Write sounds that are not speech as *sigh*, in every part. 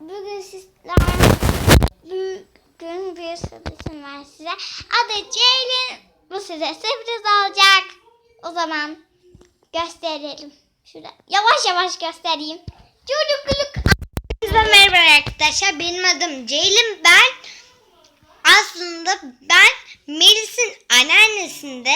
Bugün sizler bugün bir sürprizim var size. Adı Ceylin. Bu size sürpriz olacak. O zaman gösterelim. Şurada yavaş yavaş göstereyim. Çocuk Herkese merhaba arkadaşlar. Benim adım Ceylin. Ben aslında ben Melis'in anneannesinde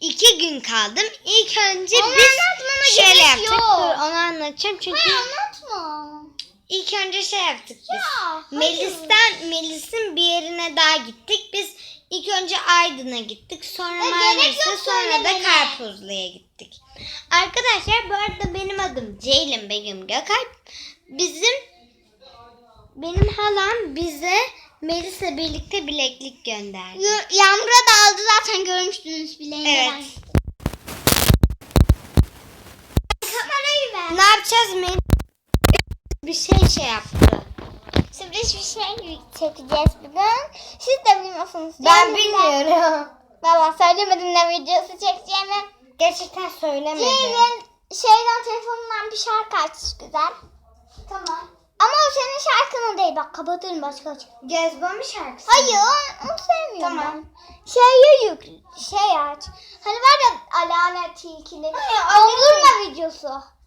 iki gün kaldım. İlk önce Onu biz şöyle yaptık. Dur onu anlatacağım çünkü Hayır anlatma. İlk önce şey yaptık biz. Ya. Melis'ten Melis'in bir yerine daha gittik. Biz ilk önce Aydın'a gittik. Sonra E, Marmaris'e sonra da. Karpuzlu'ya gittik. Arkadaşlar bu arada benim adım Ceylin Begüm Gökalp. Bizim benim halam bize Melis'le birlikte bileklik gönderdi. Yağmur'a da aldı zaten görmüştünüz bile. Evet. Ne yapacağız Melis? Bir şey şey yaptı. Sürpriz bir şey çekeceğiz bugün. Siz de bilmiyorsunuz. Ben bilmiyorum. Valla söylemedim ne videosu çekeceğimi. Gerçekten söylemedim. Ceylin şeyden telefonundan bir şarkı aç güzel. Tamam. Ama o senin şarkının değil bak kapatırım başka aç. Gezba mı şarkısı? Hayır onu sevmiyorum Tamam. Şeye yük şey aç. Hani var ya alanet tilkili. Hayır, Dondurma videosu.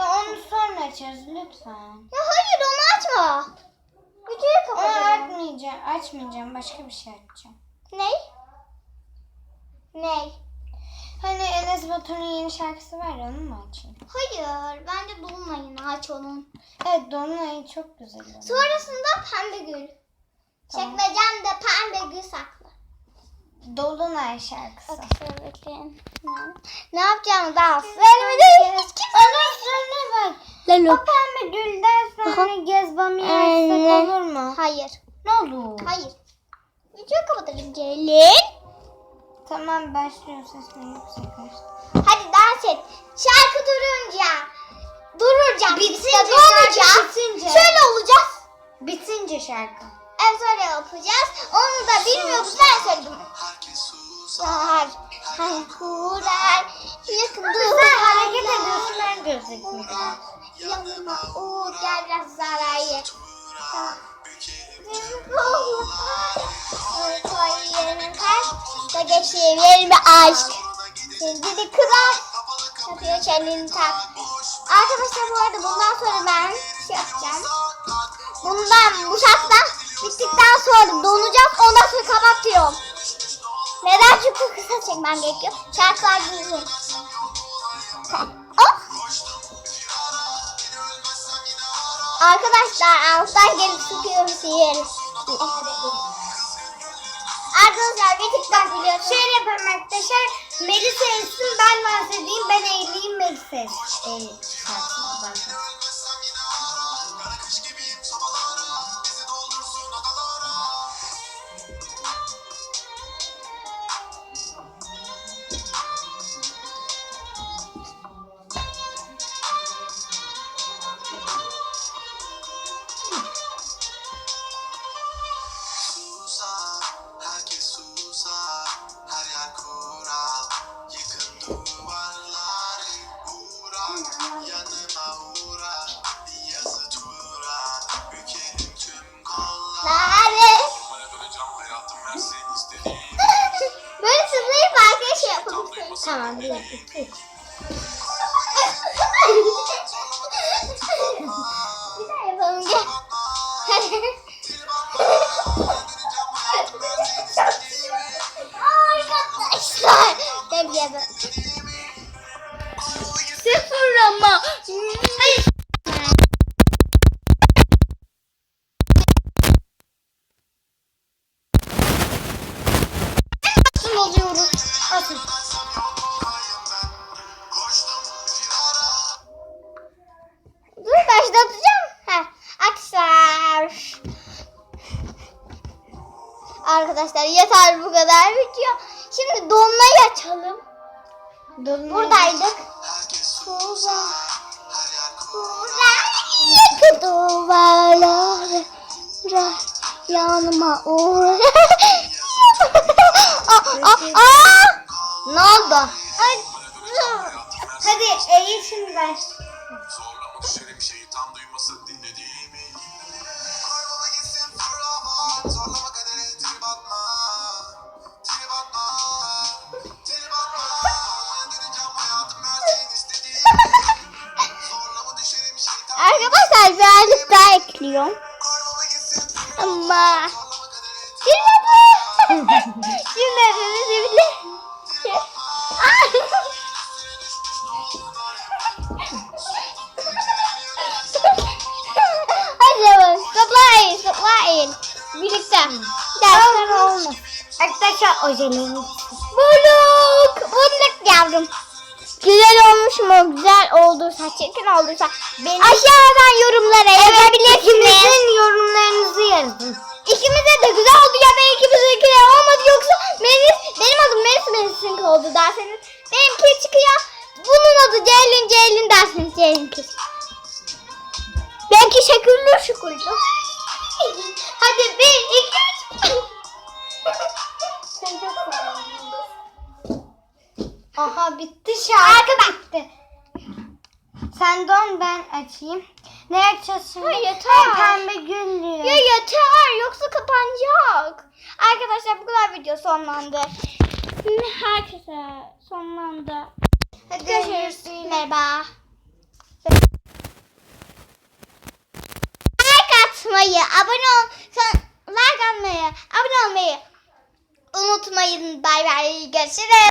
Ya onu sonra açarız lütfen. Ya hayır onu açma. Videoyu Onu kapatalım. açmayacağım. Açmayacağım. Başka bir şey açacağım. Ney? Ney? Hani Enes Batur'un yeni şarkısı var ya onu mu açayım? Hayır bence dolunayını aç onun. Evet Dolunay çok güzel. Sonrasında pembe gül. Tamam. Çekmecemde pembe gül saklı. Dolunay şarkısı. Şöyle bekleyin. Ne yapacağımı daha söylemedim. Hiç kimse Onun üstüne bak. O Lalo. pembe gülden sonra gezbamı Aynen. yazsak olur mu? Hayır. Ne olur? Hayır. Videoyu kapatalım Ceylin. Tamam başlıyor sesini yüksek aç. Hadi dans et. Şarkı durunca. Duracağım. Bitince, İşte şarkı bitince. Şöyle olacağız. Bitince şarkı. Evet öyle yapacağız. Onu da bilmiyorduk. Ben söyledim. Sar, hay kurar, yakın Sen hareket ediyorsun ben gözükmüyorum. Yanıma uğur gel biraz zarayı. Koy yerine kaç, da bir aşk. Şimdi de kırar, kapıya çelini tak. Arkadaşlar bu arada bundan sonra ben şey yapacağım. Bundan bu şarttan bittikten sonra donacağız ondan sonra kapatıyorum. Neden? Çünkü kısa çekmem gerekiyor. Şarkılar düzgün. Oh! Arkadaşlar alttan gelip sıkıyorum sihir. Arkadaşlar bir tık ben biliyorum. Şöyle yapalım arkadaşlar. Melisa etsin ben dans edeyim. Ben eğileyim Melisa etsin. Eğil. Bir daha yapalım gel. Arkadaşlar. Gel bak. Sıfır ama. Hayır. Oluyoruz? Asıl. Arkadaşlar yeter bu kadar video. Şimdi donmayı açalım. Dolunay. Buradaydık. Kuza, kuza, yakın duvarlar. Yanıma uğrar. aa, aa. Ne oldu? Hadi Eylül şimdi ver. Zorlama düşerim şeytan duymasın Arkadaşlar birazcık daha ekliyorum. Ama Şimdi Şimdi bile. Hadi bakalım. Zıplayın, zıplayın. Birlikte. Dersler olmaz. Arkadaşlar ojelerimiz. Bulduk. Bulduk yavrum. Güzel olmuş mu? Güzel olduysa, çirkin olduysa aşağıdan yorumlara yazabilirsiniz. İkimizin yorumlarınızı yazın. İkimize de güzel oldu ya da ikimizinki de olmadı yoksa Melis, benim adım Melis Melis'inki oldu derseniz benimki çıkıyor. Bunun adı Ceylin Ceylin derseniz Ceylin'ki. Benimki şekilli şukuldu. *laughs* Hadi bir, iki, Aha bitti şarkı. Arkadaş. bitti. Sen don ben açayım. Ne açacağız şimdi? Ya yeter. Ha, Pembe günlüğü. Ya yeter yoksa kapanacak. Arkadaşlar bu kadar video sonlandı. Herkese sonlandı. Hadi Görüşürüz. Merhaba. Like atmayı, abone ol, like atmayı, abone olmayı unutmayın. Bay bay. Görüşürüz.